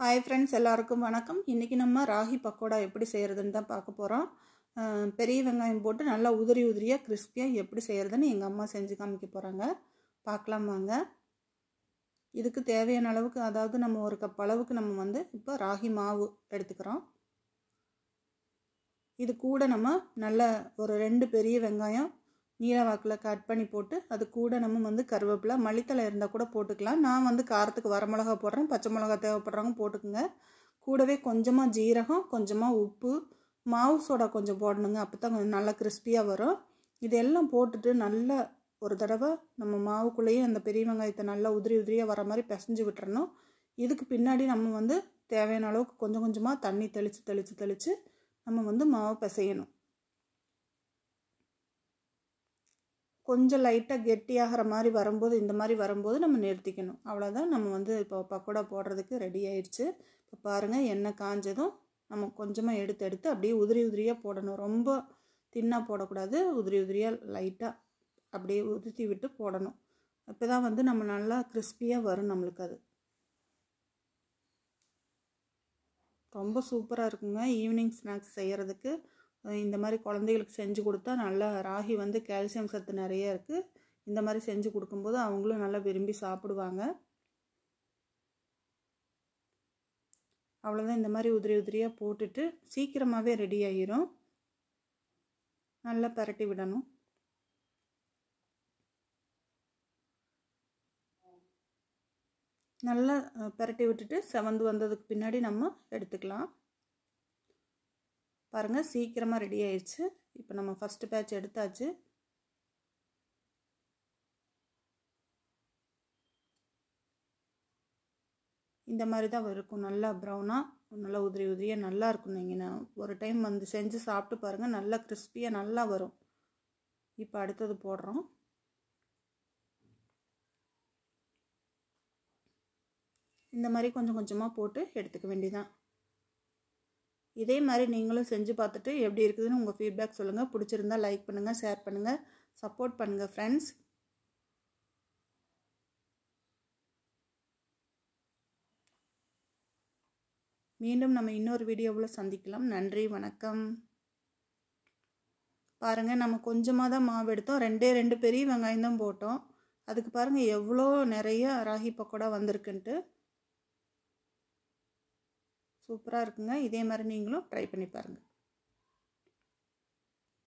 Hi friends எல்லாருக்கும் வணக்கம். இன்றைக்கி நம்ம ராகி பக்கோடா எப்படி செய்கிறதுன்னு தான் பார்க்க போகிறோம் பெரிய வெங்காயம் போட்டு நல்லா உதிரி உதிரியாக கிறிஸ்பியாக எப்படி செய்கிறதுன்னு எங்கள் அம்மா செஞ்சு காமிக்க போகிறாங்க பார்க்கலாம் வாங்க. இதுக்கு தேவையான அளவுக்கு அதாவது நம்ம ஒரு கப் அளவுக்கு நம்ம வந்து இப்போ ராகி மாவு எடுத்துக்கிறோம். இது கூட நம்ம நல்ல ஒரு ரெண்டு பெரிய வெங்காயம் நீல வாக்கில் கட் பண்ணி போட்டு அது கூட நம்ம வந்து கருவேப்பிலை மல்லித்தலை இருந்தால் கூட போட்டுக்கலாம். நான் வந்து காரத்துக்கு வரமிளகா போடுறேன் பச்சை மிளகா தேவைப்படுறவங்க போட்டுக்குங்க. கூடவே கொஞ்சமாக ஜீரகம் கொஞ்சமாக உப்பு மாவு சோடா கொஞ்சம் போடணுங்க. அப்போ தான் கொஞ்சம் நல்லா கிறிஸ்பியாக வரும். இதெல்லாம் போட்டுட்டு நல்லா ஒரு தடவை நம்ம மாவுக்குள்ளேயே அந்த பெரிய வெங்காயத்தை நல்லா உதிரி உதிரியாக வர மாதிரி பிசைஞ்சு விட்டுறணும். இதுக்கு பின்னாடி நம்ம வந்து தேவையான அளவுக்கு கொஞ்சம் கொஞ்சமாக தண்ணி தெளித்து தெளித்து தெளித்து நம்ம வந்து மாவை பிசையணும். கொஞ்சம் லைட்டாக கெட்டியாகிற மாதிரி வரும்போது இந்த மாதிரி வரும்போது நம்ம நிறுத்திக்கணும். அவ்வளோதான் நம்ம வந்து இப்போ பக்கோடா போடுறதுக்கு ரெடி ஆயிடுச்சு இப்போ பாருங்கள் எண்ணெய் காஞ்சதும் நம்ம கொஞ்சமாக எடுத்து எடுத்து அப்படியே உதிரி உதிரியாக போடணும். ரொம்ப தின்னாக போடக்கூடாது. உதிரி உதிரியாக லைட்டாக அப்படியே உதிர்த்தி விட்டு போடணும். அப்போ தான் வந்து நம்ம நல்லா கிறிஸ்பியாக வரும் நம்மளுக்கு அது. ரொம்ப சூப்பராக இருக்குங்க. ஈவினிங் ஸ்நாக்ஸ் செய்கிறதுக்கு இந்த மாதிரி குழந்தைகளுக்கு செஞ்சு கொடுத்தா நல்லா ராகி வந்து கால்சியம் சத்து நிறைய இருக்குது இந்த மாதிரி செஞ்சு கொடுக்கும்போது அவங்களும் நல்லா விரும்பி சாப்பிடுவாங்க. அவ்வளோதான் இந்த மாதிரி உதிரி உதிரியாக போட்டுட்டு சீக்கிரமாகவே ரெடி ஆகிரும் நல்லா பரட்டி விடணும். நல்லா பரட்டி விட்டுட்டு செவந்து வந்ததுக்கு பின்னாடி நம்ம எடுத்துக்கலாம். பாருங்கள் சீக்கிரமாக ரெடி ஆயிடுச்சு இப்போ நம்ம ஃபஸ்ட்டு பேட்ச் எடுத்தாச்சு. இந்த மாதிரி தான் இருக்கும் நல்லா ப்ரௌனாக நல்லா உதிரி உதிரியாக நல்லா இருக்கும். நீங்கள் நான் ஒரு டைம் வந்து செஞ்சு சாப்பிட்டு பாருங்கள் நல்லா கிறிஸ்பியாக நல்லா வரும். இப்போ அடுத்தது போடுறோம். இந்த மாதிரி கொஞ்சம் கொஞ்சமாக போட்டு எடுத்துக்க வேண்டியதான் இதே மாதிரி நீங்களும் செஞ்சு பார்த்துட்டு எப்படி இருக்குதுன்னு உங்கள் ஃபீட்பேக் சொல்லுங்கள் பிடிச்சிருந்தா லைக் பண்ணுங்கள் ஷேர் பண்ணுங்கள் சப்போர்ட் பண்ணுங்கள் ஃப்ரெண்ட்ஸ் மீண்டும் நம்ம இன்னொரு வீடியோவில் சந்திக்கலாம். நன்றி வணக்கம். பாருங்கள் நம்ம கொஞ்சமாக தான் மாவு எடுத்தோம். ரெண்டே ரெண்டு பெரிய வெங்காயம் தான் போட்டோம். அதுக்கு பாருங்கள் எவ்வளோ நிறைய ராகி பக்கோடா வந்திருக்குன்ட்டு. சூப்பராக இருக்குங்க. இதே மாதிரி நீங்களும் ட்ரை பண்ணி பாருங்கள்